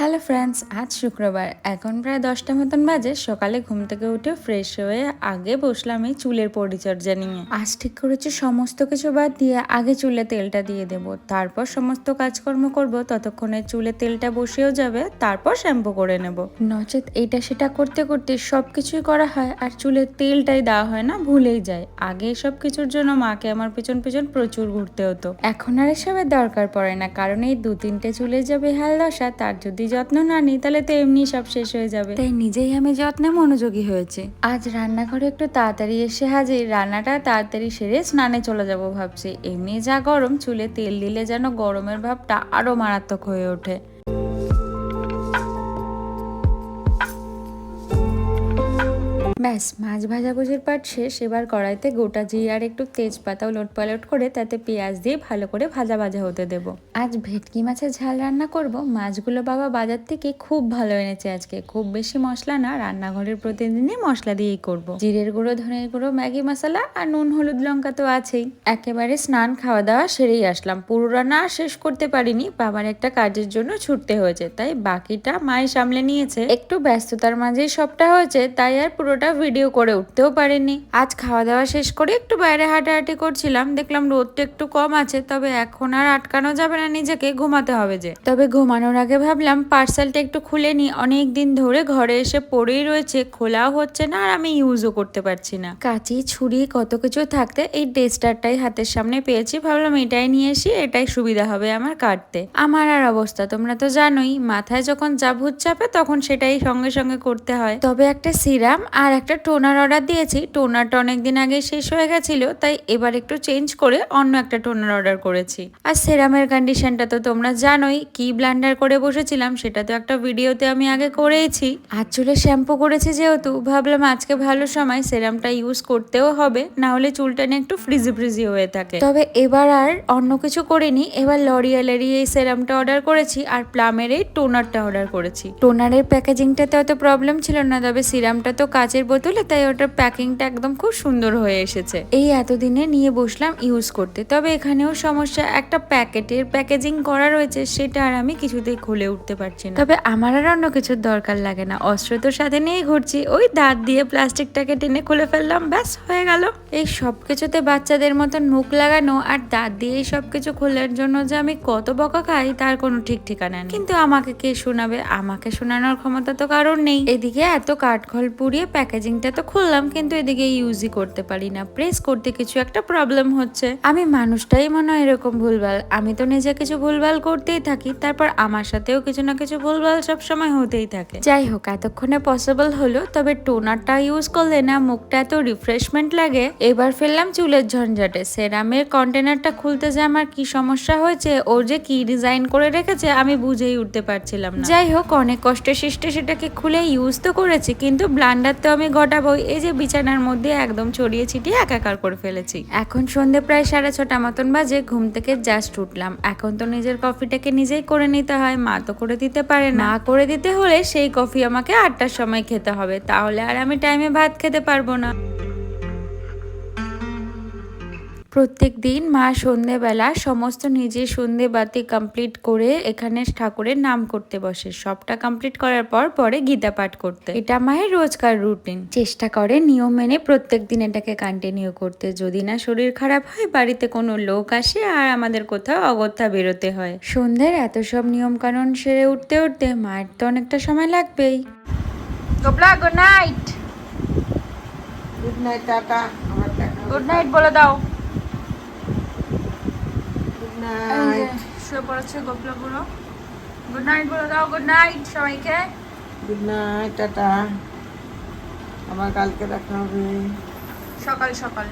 Hello friends, আজ শুক্রবার। এখন প্রায় দশটা মতন বাজে। সকালে ঘুম থেকে উঠে ফ্রেশ হয়ে আগে বসলাম এই চুলের পরিচর্যা নিয়ে। আজ ঠিক করেছি সমস্ত কিছু বাদ দিয়ে আগে চুলে তেলটা দিয়ে দেব। তারপর সমস্ত কাজকর্ম করব, ততক্ষণে চুলে তেলটা বসেও যাবে, তারপর শ্যাম্পু করে নেব। নচেত এটা সেটা করতে করতে সব কিছুই করা হয় আর চুলে তেলটাই দেওয়া হয় না, ভুলেই যায়। আগে সব কিছুর জন্য মাকে আমার পিছন পিছন প্রচুর ঘুরতে হতো। এখন আর এসবের দরকার পড়ে না, কারণ এই দু তিনটে চুলে যে বেহাল দশা, তার যদি যত্ন না নিই তাহলে তো এমনি সব শেষ হয়ে যাবে। তাই নিজেই আমি যত্নে মনোযোগী হয়েছে। আজ রান্নাঘরে একটু তাড়াতাড়ি এসে হাজির। রান্নাটা তাড়াতাড়ি সেরে স্নানে চলে যাব ভাবছি। এমনি যা গরম চুলে তেল দিলে যেন গরমের ভাবটা আরও মারাত্মক হয়ে ওঠে। ব্যাস, মাছ ভাজা ভাজাভুজির পাট শেষ। এবার কড়াইতে গোটা জিরে আর একটু তেজপাতাও লোট পালট করে তাতে পেঁয়াজ দিয়ে ভালো করে ভাজা ভাজা হতে দেব। আজ ভেটকি মাছের ঝাল রান্না করব। মাছগুলো বাবা বাজার থেকে খুব ভালো এনেছে আজকে। খুব বেশি মশলা না, রান্নাঘরের প্রতিদিনই মশলা দিয়েই করব। জিরের গুঁড়ো, ধনের গুঁড়ো, ম্যাগি মশলা আর নুন, হলুদ, লঙ্কা তো আছেই। একেবারে স্নান, খাওয়া দাওয়া সেরেই আসলাম। পুরো রান্না শেষ করতে পারিনি। বাবার একটা কাজের জন্য ছুটতে হয়েছে, তাই বাকিটা মাই সামলে নিয়েছে। একটু ব্যস্ততার মাঝেই সবটা হয়েছে, তাই আর পুরোটা ভিডিও করে উঠতেও পারিনি আজ খাওয়া দাওয়া শেষ করে একটু বাইরে হাঁটাহাঁটি করছিলাম। দেখলাম রোদটা একটু কম আছে, তবে এখন আর আটকানো যাবে না নিজেকে, ঘুমাতে হবে যে। তবে ঘুমানোর আগে ভাবলাম পার্সেলটা একটু খুলে নি। অনেক দিন ধরে ঘরে এসে পড়েই রয়েছে, খোলাও হচ্ছে না আর আমি ইউজও করতে পারছি না। কাঁচি, ছুরি, কত কিছু থাকতে এই ডেস্টারটাই হাতের সামনে পেয়েছি। ভাবলাম এটাই নিয়ে এসি, এটাই সুবিধা হবে আমার কাটতে। আমার আর অবস্থা তোমরা তো জানোই, মাথায় যখন যা ভূত চাপে তখন সেটাই সঙ্গে সঙ্গে করতে হয়। তবে একটা সিরাম আর একটা টোনার অর্ডার দিয়েছি। টোনারটা অনেকদিন আগে শেষ হয়ে গেছিল, তাই এবার একটু চেঞ্জ করে অন্য একটা টোনার অর্ডার করেছি। আর সেরামের কন্ডিশনটা তো তোমরা জানোই, কি ব্লান্ডার করে বসেছিলাম সেটা তো একটা ভিডিওতে আমি আগে করেইছি। আর চুলে শ্যাম্পু করেছি যেহেতু, ভাবলাম আজকে ভালো সময় সেরামটা ইউজ করতেও হবে না হলে চুলটা নিয়ে একটু ফ্রিজি ফ্রিজি হয়ে থাকে। তবে এবার আর অন্য কিছু করিনি, এবার লরিয়ালেরই এই সেরামটা অর্ডার করেছি, আর প্লামের এই টোনারটা অর্ডার করেছি। টোনারের প্যাকেজিংটাতে অত প্রবলেম ছিল না, তবে সিরামটা তো কাচের বোতলে, তাই ওটার প্যাকিংটা একদম খুব সুন্দর হয়ে এসেছে। এই এতদিনে নিয়ে বসলাম ইউজ করতে। তবে এখানেও সমস্যা, একটা প্যাকেটের প্যাকেজিং করা রয়েছে, সেটা আর আমি কিছুতেই খুলে উঠতে পারছি না। তবে আমার আর অন্য কিছুর দরকার লাগে না। অস্ত্র তো সাথে নিয়েই ঘুরছি। ওই দাঁত দিয়ে প্লাস্টিকটাকে টেনে খুলে ফেললাম, ব্যাস, হয়ে গেল। এই সব কিছুতে বাচ্চাদের মতো মুখ লাগানো আর দাঁত দিয়ে সব কিছু খোলার জন্য যে আমি কত বকা খাই, তার কোনো ঠিক ঠিকানা নেই। কিন্তু আমাকে কে শোনাবে? আমাকে শোনানোর ক্ষমতা তো কারণ নেই। এদিকে এত কাঠখল পুড়িয়ে প্যাকেজিংটা তো খুললাম, কিন্তু এদিকে ইউজই করতে পারি না। প্রেস করতে কিছু একটা প্রবলেম হচ্ছে। আমি মানুষটাই মনে হয় এরকম ভুলভাল। আমি তো নিজে কিছু ভুলভাল করতেই থাকি, তারপর আমার সাথেও কিছু না কিছু ভুলভাল সব সময় হতেই থাকে। যাই হোক, এতক্ষণে পসিবল হলো, তবে টোনারটা ইউজ করলে না মুখটা এত রিফ্রেশমেন্ট লাগে। এবার ফেললাম চুলের ঝঞ্ঝাটে। সেরামের কন্টেনারটা খুলতে যে আমার কি সমস্যা হয়েছে, ওর যে কি ডিজাইন করে রেখেছে, আমি বুঝেই উঠতে পারছিলাম না। যাই হোক, অনেক কষ্টে সৃষ্টে সেটাকে খুলে ইউজ তো করেছি, কিন্তু ব্লান্ডার তো আমি গোটাবো, এই যে বিছানার মধ্যে একদম ছড়িয়ে ছিটিয়ে একাকার করে ফেলেছি। এখন সন্ধে প্রায় সাড়ে ছটা মতন বাজে, ঘুম থেকে জাস্ট উঠলাম। এখন তো নিজের কফিটাকে নিজেই করে নিতে হয়, মা তো করে দিতে পারে না। করে দিতে হলে সেই কফি আমাকে আটটার সময় খেতে হবে, তাহলে আর আমি টাইমে ভাত খেতে পারব না। প্রত্যেক দিন মা সন্ধেবেলা সমস্ত নিজের সন্ধে বাতি কমপ্লিট করে এখানে ঠাকুরের নাম করতে বসে। সবটা কমপ্লিট করার পর পরে গীতা পাঠ করতে। এটা মায়ের রোজকার রুটিন চেষ্টা করে নিয়ম মেনে প্রত্যেক দিন এটাকে কন্টিনিউ করতে। যদি না শরীর খারাপ হয় বাড়িতে কোনো লোক আসে আর আমাদের কোথাও অগত্যা বেরোতে হয়। সন্ধ্যের এত সব নিয়ম কানুন সেরে উঠতে উঠতে মায়ের তো অনেকটা সময় লাগবেই। Gopla good night good night tata good night বলে দাও। নাইট শুয়ে পড়েছে গোপলা বুড়ো? গুড নাইট বলে দাও গুড নাইট সবাইকে। Good night tata. আবার কালকে দেখা হবে। সকাল সকাল।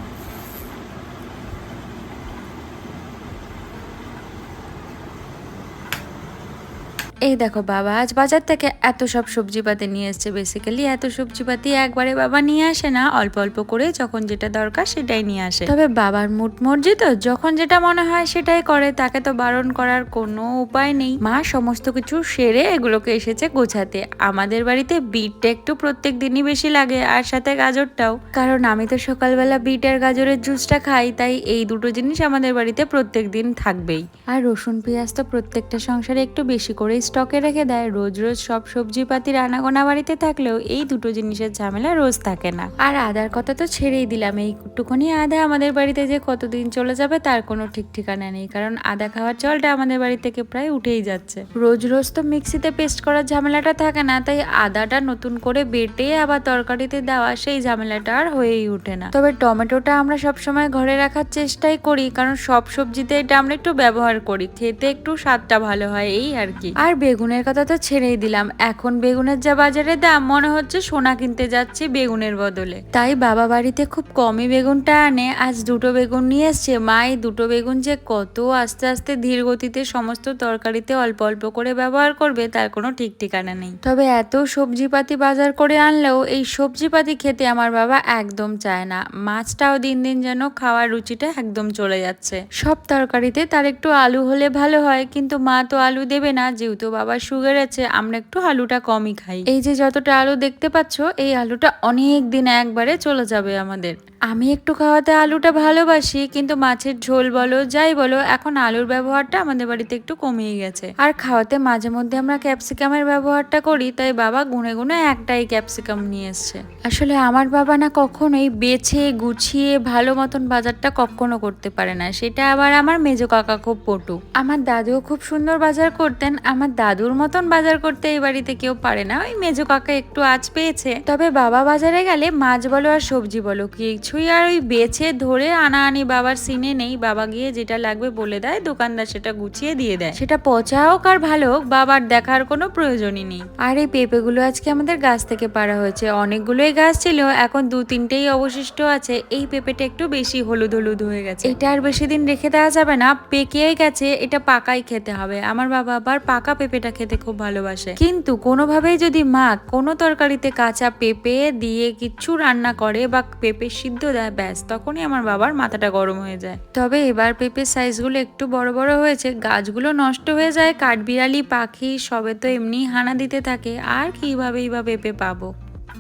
এই দেখো বাবা, আজ বাজার থেকে এত সব সবজিপাতি নিয়ে এসছে বেসিক্যালি এত সবজিপাতি একবারে বাবা নিয়ে আসে না, অল্প অল্প করে যখন যেটা দরকার সেটাই নিয়ে আসে। তবে বাবার মুড মর্জি তো যখন যেটা মনে হয় সেটাই করে, তাকে তো বারণ করার কোনো উপায় নেই। মা সমস্ত কিছু সেরে এগুলোকে এসেছে গোছাতে। আমাদের বাড়িতে বিটটা একটু প্রত্যেক দিনই বেশি লাগে, আর সাথে গাজরটাও। কারণ আমি তো সকালবেলা বিট আর গাজরের জুসটা খাই, তাই এই দুটো জিনিস আমাদের বাড়িতে প্রত্যেক দিন থাকবেই। আর রসুন পেঁয়াজ তো প্রত্যেকটা সংসারে একটু বেশি করেই স্টকে রেখে দেয়। রোজ রোজ সব সবজি পাতি রান্নাগোনা বাড়িতে থাকলেও এই দুটো জিনিসের ঝামেলা রোজ থাকে না। আর আদার কথা তো ছেড়েই দিলাম। এইটুকুনি আদা আমাদের বাড়িতে যে কতদিন চলে যাবে তার কোনো ঠিক ঠিকানা নেই। কারণ আদা খাওয়ার চলটা আমাদের বাড়ি থেকে প্রায় উঠেই যাচ্ছে। রোজ রোজ তো মিক্সিতে পেস্ট করার ঝামেলাটা থাকে না, তাই আদাটা নতুন করে বেটে আবার তরকারিতে দেওয়া সেই ঝামেলাটা আর হয়েই ওঠে না। তবে টমেটোটা আমরা সবসময় ঘরে রাখার চেষ্টাই করি, কারণ সব সবজিতে এটা আমরা একটু ব্যবহার করি। খেতে একটু স্বাদটা ভালো হয়, এই আর কি। আর বেগুনের কথা তো ছেড়েই দিলাম। এখন বেগুনের যা বাজারে দাম, মনে হচ্ছে সোনা কিনতে যাচ্ছে বেগুনের বদলে। তাই বাবা বাড়িতে খুব কমই বেগুনটা আনে। আজ দুটো বেগুন নিয়ে এসছে। মা, এই দুটো বেগুন যে কত আস্তে আস্তে ধীর গতিতে সমস্ত তরকারিতে অল্প অল্প করে ব্যবহার করবে, তার কোনো ঠিক ঠিকানা নেই। তবে এত সবজিপাতি বাজার করে আনলেও এই সবজিপাতি খেতে আমার বাবা একদম চায় না। মাছটাও দিন দিন যেন খাওয়ার রুচিটা একদম চলে যাচ্ছে। সব তরকারিতে তার একটু আলু হলে ভালো হয়, কিন্তু মা তো আলু দেবে না, যেহেতু বাবার সুগার আছে, আমরা একটু আলুটা কমই খাই। এই যে যতটা আলু দেখতে পাচ্ছ, এই আলুটা অনেক দিন একবারে চলে যাবে আমাদের। আমি একটু খাওয়াতে আলুটা ভালোবাসি, কিন্তু মাছের ঝোল বলো, যাই বলো, এখন আলুর ব্যবহারটা আমাদের বাড়িতে একটু কমিয়ে গেছে। আর খাওয়াতে মাঝে মধ্যে আমরা ক্যাপসিকামের ব্যবহারটা করি, তাই বাবা গুনে গুনে একটাই ক্যাপসিকাম নিয়ে এসছে। আসলে আমার বাবা না কখনোই বেছে গুছিয়ে ভালো মতন বাজারটা কখনো করতে পারে না, সেটা আবার আমার মেজো কাকা খুব পটু। আমার দাদুও খুব সুন্দর বাজার করতেন, আমার দাদুর মতন বাজার করতে এই বাড়িতে কেউ পারে না। ওই মেজো কাকা একটু আজ পেয়েছে। তবে বাবা বাজারে গেলে মাছ বলো আর সবজি বলো, কিছুই আর ওই বেছে ধরে আনা আনি বাবার সিনে নেই। বাবা গিয়ে যেটা লাগবে বলে দেয়, দোকানদার সেটা গুছিয়ে দিয়ে দেয়। সেটা পচা হোক আর ভালো হোক, বাবার দেখার কোনো প্রয়োজনই নেই। আর এই পেঁপেগুলো আজকে আমাদের গাছ থেকে পাড়া হয়েছে। অনেকগুলোই গাছ ছিল, এখন দু তিনটেই অবশিষ্ট আছে। এই পেঁপেটা একটু বেশি হলুদ হলুদ হয়ে গেছে। এটা আর বেশি দিন রেখে দেওয়া যাবে না, পেকেই গেছে, এটা পাকাই খেতে হবে। আমার বাবা আবার পাকা পেঁপেটা খেতে খুব ভালোবাসে। কিন্তু কোনোভাবেই যদি মা কোনো তরকারিতে কাঁচা পেঁপে দিয়ে কিচ্ছু রান্না করে বা পেঁপে সিদ্ধ দেয় ব্যাস তখনই আমার বাবার মাথাটা গরম হয়ে যায়। তবে এবার পেঁপের সাইজগুলো একটু বড় বড় হয়েছে গাছগুলো নষ্ট হয়ে যায় কাঠবিড়ালি পাখি সবে তো এমনি হানা দিতে থাকে আর কিভাবেই বা পেঁপে পাবো?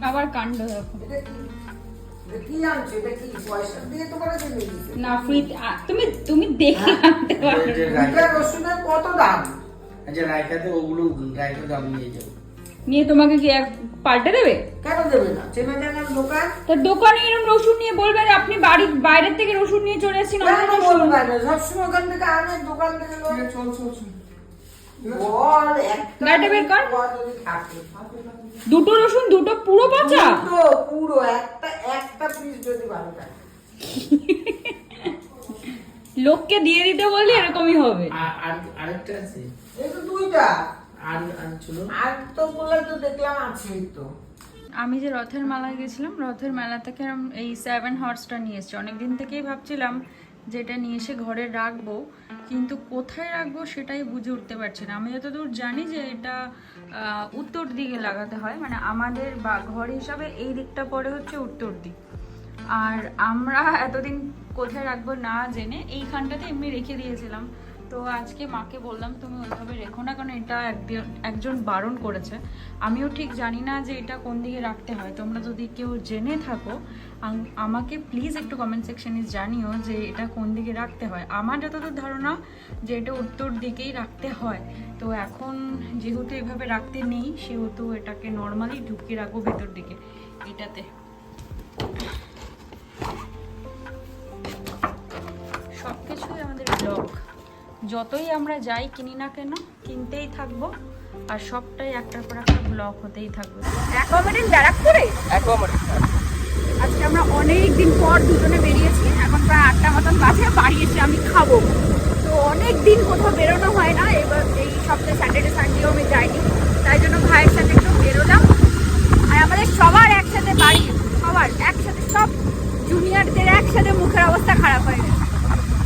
আবার কাণ্ড না তুমি তুমি দেখে আনতে পারো। কত দাম? আচ্ছা রায়খাতে ওগুলো দাম নিয়ে যাব। নিয়ে তোমাকে কি এক পাল্টে দেবে? কেন দেবে না? চেনা জানার দোকান? তা দোকানে এরকম রসুন নিয়ে বলবে আপনি বাড়ি বাইরের থেকে রসুন নিয়ে চলে না? সবসময় ওখান থেকে আনে দোকান থেকে লোক চল চল চল। বল একটা বের কর। দুটো রসুন দুটো পুরো পচা? পুরো পুরো একটা একটা পিস যদি ভালো থাকে। লোককে দিয়ে দিতে বললে এরকমই হবে। আর আর আরেকটা আছে। তো দুইটা। আর আর তো বলে তো দেখলাম আছেই তো। আমি যে রথের মেলায় গেছিলাম রথের মেলা থেকে এই সেভেন হর্সটা নিয়ে এসেছি। অনেকদিন থেকেই ভাবছিলাম যেটা নিয়ে এসে ঘরে রাখব কিন্তু কোথায় রাখব সেটাই বুঝে উঠতে পারছি না। আমি যতদূর জানি যে এটা উত্তর দিকে লাগাতে হয় মানে আমাদের বা ঘর হিসাবে এই দিকটা পরে হচ্ছে উত্তর দিক। আর আমরা এতদিন কোথায় রাখব না জেনে এইখানটাতে এমনি রেখে দিয়েছিলাম। তো আজকে মাকে বললাম, তুমি ওইভাবে রেখো না কারণ এটা একজন বারণ করেছে। আমিও ঠিক জানি না যে এটা কোন দিকে রাখতে হয়। তোমরা যদি কেউ জেনে থাকো আমাকে প্লিজ একটু কমেন্ট সেকশনে জানিও যে এটা কোন দিকে রাখতে হয়। আমার যতদূর ধারণা যে এটা উত্তর দিকেই রাখতে হয়। তো এখন যেহেতু এভাবে রাখতে নেই, সেহেতু এটাকে নর্মালি ঢুকিয়ে রাখব ভেতর দিকে, এটাতে। সব কিছুই আমাদের ব্লক যতই আমরা যাই কিনি না কেন কিনতেই থাকব আর সবটাই একটার পর একটা ব্লক হতেই থাকবে। ব্যারাকপুরে আজকে আমরা অনেক দিন পর দুজনে বেরিয়েছি এখন প্রায় আটটা মতন বাজে বাড়ি এসে আমি খাব। তো অনেক দিন কোথাও বেরোনো হয় না এবার এই সপ্তাহে স্যাটারডে সানডেও আমি যাইনি। তাই জন্য ভাইয়ের সাথে একটু বেরোলাম। আর আমাদের সবার একসাথে বাড়ি সবার একসাথে সব জুনিয়রদের একসাথে মুখের অবস্থা খারাপ হয়ে গেছে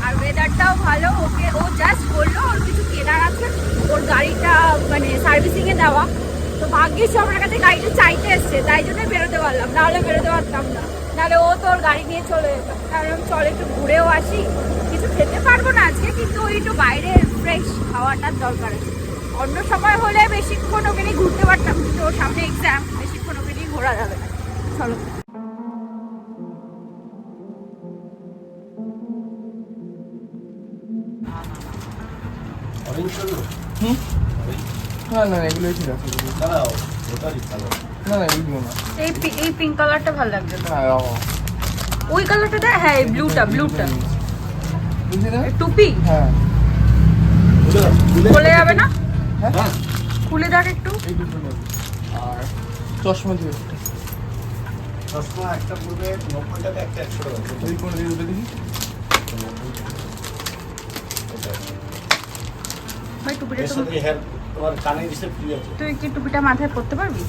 আর ওয়েদারটাও ভালো ওকে ও জাস্ট বলল ওর কিছু কেনার আছে ওর গাড়িটা মানে সার্ভিসিংয়ে দেওয়া তো আমার কাছে গাড়িটা চাইতে এসছে তাই জন্য বেরোতে পারলাম। নাহলে বেরোতে পারতাম না। নাহলে ও তোর গাড়ি নিয়ে চলে যেত। কারণ চলে একটু ঘুরেও আসি। কিছু খেতে পারব না আজকে কিন্তু ওই একটু বাইরে ফ্রেশ খাওয়াটার দরকার আছে। অন্য সময় হলে বেশিক্ষণ ওকে নিয়ে ঘুরতে পারতাম কিন্তু ওর সামনে এক্সাম বেশিক্ষণ ওকে নিয়ে ঘোরা যাবে না। চলো। না না এগুলোই ঠিক আছে দাঁড়াও। না না এইগুলো না। এই এই পিঙ্ক কালারটা ভালো লাগছে তো। হ্যাঁ ওই কালারটা দেখ হ্যাঁ এই ব্লুটা ব্লুটা টুপি? হ্যাঁ। খুলে যাবে না? হ্যাঁ। খুলে দেখ একটু। এই দুটো নেব। আর চশমা দিবে একটা চশমা একটা পড়বে নব্বই টাকা একটা একশো টাকা দিয়ে দেখি। ভাই টুপিটা এর তো সাথে হেয়ার তোমার কানে দিছে ফ্রি আছে তুই কি টুপিটা মাথায় পরতে পারবি?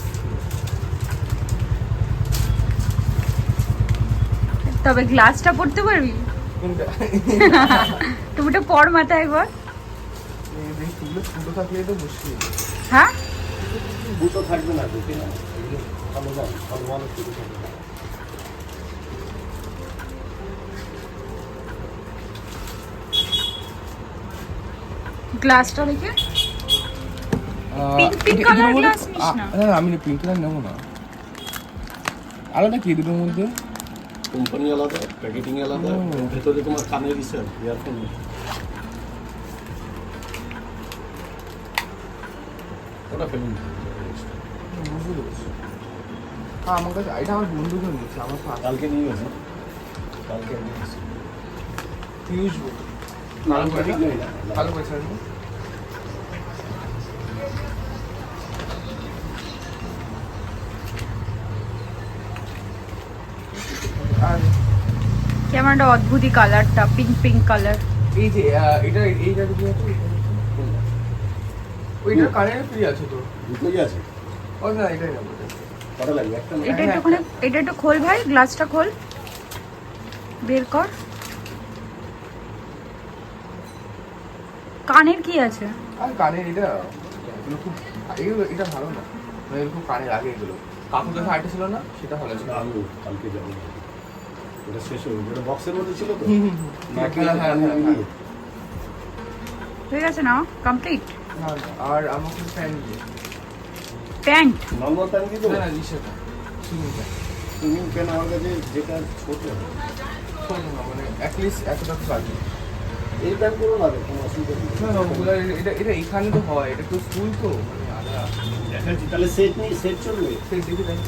তবে গ্লাসটা পরতে পারবি? টুপিটা পর মাথায় একবার হ্যাঁ? দুটো থাকবে না দুটো না। গ্লাসটা দেখে না। না। না, আমি পিঙ্ক কালার নেব না। আলোটা কি দুটোর মধ্যে? কোম্পানি আলাদা প্যাকেটিং আলাদা। ভেতরে তোমার কানে দিছে ইয়ারফোন ওটা ফেলুন। হ্যাঁ আমার কাছে এটা আমার বন্ধুকে নিয়েছে আমার কালকে নিয়ে গেছে। কালকে নিয়ে গেছে। পিউষ বল কালো করে ভালো একটা অদ্ভুতই কালারটা পিঙ্ক পিঙ্ক কালার এই যে এটা এই জায়গাটা কি আছে ওইটার কানের ফ্রি আছে তো। দুটোই আছে। ও না এটাই নেব এটা। লাগবে? একটা না এটা একটুখানি এটা একটু খোল ভাই গ্লাসটা খোল। বের কর। কানের কি আছে? আর কানের এটা এগুলো খুব এগুলো এটা ভালো না। মানে এগুলো খুব কানের আগে এগুলো। কাকুর কাছে আইটা ছিল না সেটা ভালো ছিল আমি কালকে যাব। ওটা শেষ হবে ওটা বক্সের মধ্যে ছিল তো? হুম, হুম, হুম। নাকি গেছে না কমপ্লিট না, না, আর আমাকে প্যান্ট প্যান্ট? নর্মাল প্যান্ট কি না না ইসেটা সুইমিং প্যান্ট। সুইমিং প্যান্ট আমার কাছে যেটা ছোট। ছোট না মানে অ্যাটলিস্ট এতটা তো লাগবে। এই প্যান্ট করো না কোনো অসুবিধা নেই। না ওগুলো এটা এটা এখানে তো হয় এটা তো স্কুল তো মানে আলাদা। তাহলে সেট নেই সেট চলবে? সেই দেখে দেখি।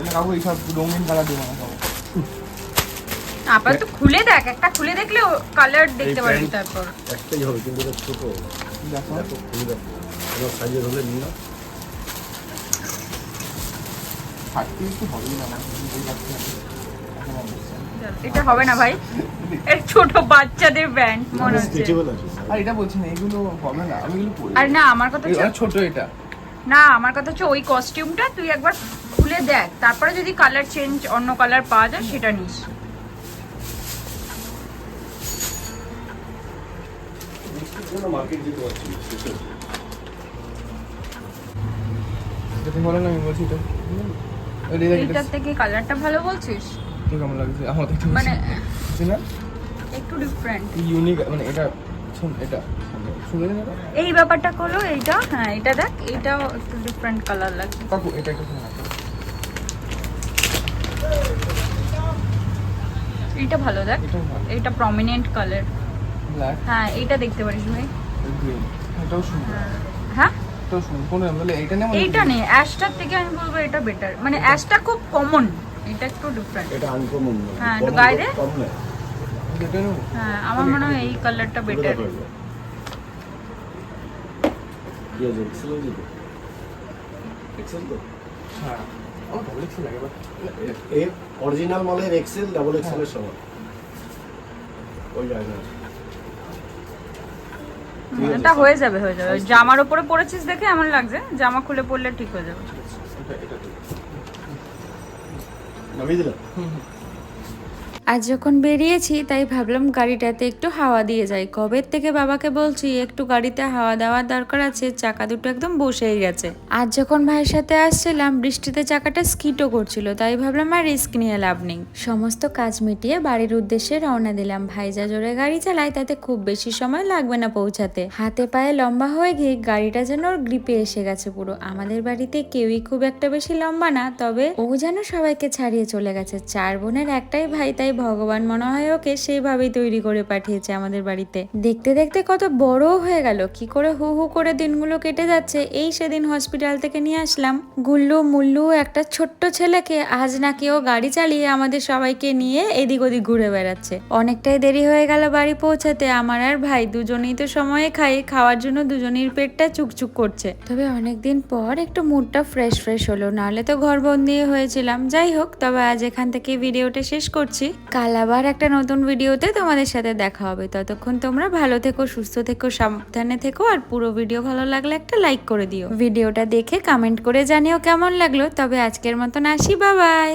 মানে কাকু এইসব রঙিন কালার দেবো না সব আপাতত খুলে দেখ একটা খুলে দেখলে কালার দেখতে পারবি তারপর। একটাই হবে কিন্তু এটা ছোট। দেখো। খুলে দেখো। এবার সাইজের হলে নাও। থাকতে একটু হবেই না। এটা হবে না ভাই। এর ছোট বাচ্চাদের ব্যান্ড মনে হচ্ছে। আর এটা বলছি না এগুলো হবে না আমি এগুলো পরি আর না আমার কথা ছোট এটা। না আমার কথা হচ্ছে ওই কস্টিউমটা তুই একবার খুলে দেখ। তারপরে যদি কালার চেঞ্জ অন্য কালার পাওয়া যায় সেটা নিস। থেকে কালারটা ভালো বলছিস? কেমন লাগছে? আমার মানে একটু ডিফারেন্ট ইউনিক মানে এটা এটা? এই ব্যাপারটা হলো এইটা হ্যাঁ এটা দেখ এইটাও একটু ডিফারেন্ট কালার লাগছে কাকু এটা একটু এইটা ভালো দেখ। এইটা প্রমিনেন্ট কালার হ্যাঁ এইটা দেখতে পারিস ভাই। এটাও সুন্দর হ্যাঁ। বলে এইটা নেই অ্যাশটার থেকে আমি বলব এটা বেটার মানে অ্যাশটা খুব কমন এটা একটু ডিফারেন্ট এটা আনকমন হ্যাঁ, একটু গায়ে দে। এটা হ্যাঁ আমার মনে হয় এই কালারটা বেটার আছে তো এক্সেল তো? হ্যাঁ। আমার ডাবল এক্সেল লাগে বাট এর অরিজিনাল মালের এক্সেল ডাবল এক্সেল এর সমান। ওই যায় না এটা হয়ে যাবে হয়ে যাবে। জামার উপরে পরেছিস দেখে এমন লাগছে জামা খুলে পরলে ঠিক হয়ে যাবে। এটা এটা। নামিয়ে দিলাম? আজ যখন বেরিয়েছি, তাই ভাবলাম গাড়িটাতে একটু হাওয়া দিয়ে যাই। কবের থেকে বাবাকে বলছি, একটু গাড়িতে হাওয়া দেওয়ার দরকার আছে, চাকা দুটো একদম বসেই গেছে। আজ যখন ভাইয়ের সাথে আসছিলাম, বৃষ্টিতে চাকাটা স্কিটও করছিল, তাই ভাবলাম আর রিস্ক নিয়ে লাভ নেই। সমস্ত কাজ মিটিয়ে বাড়ির উদ্দেশ্যে রওনা দিলাম। ভাই যা জোরে গাড়ি চালায়, তাতে খুব বেশি সময় লাগবে না পৌঁছাতে। হাতে পায়ে লম্বা হয়ে গিয়ে গাড়িটা যেন ওর গ্রিপে এসে গেছে পুরো। আমাদের বাড়িতে কেউই খুব একটা বেশি লম্বা না, তবে ও যেন সবাইকে ছাড়িয়ে চলে গেছে। চার বোনের একটাই ভাই, তাই ভগবান মনে হয় ওকে সেইভাবেই তৈরি করে পাঠিয়েছে আমাদের বাড়িতে। দেখতে দেখতে কত বড় হয়ে গেল। কি করে হু হু করে দিনগুলো কেটে যাচ্ছে, এই সেদিন হসপিটাল থেকে নিয়ে আসলাম। গুল্লু মুল্লু একটা ছোট্ট ছেলেকে আজ নাকি ও গাড়ি চালিয়ে আমাদের সবাইকে নিয়ে এদিক ওদিক ঘুরে বেড়াচ্ছে। অনেকটাই দেরি হয়ে গেল বাড়ি পৌঁছাতে। আমার আর ভাই দুজনেই তো সময়ে খাই, খাওয়ার জন্য দুজনের পেটটা চুকচুক করছে। তবে অনেকদিন পর একটু মুডটা ফ্রেশ ফ্রেশ হলো, নাহলে তো ঘর বন্দি হয়েছিলাম। যাই হোক, তবে আজ এখান থেকে ভিডিওটা শেষ করছি। কাল আবার একটা নতুন ভিডিওতে তোমাদের সাথে দেখা হবে। ততক্ষণ তোমরা ভালো থেকো, সুস্থ থেকো, সাবধানে থেকো আর পুরো ভিডিও ভালো লাগলে একটা লাইক করে দিও। ভিডিওটা দেখে কমেন্ট করে জানিও কেমন লাগল। তবে আজকের মতন আসি বাবাই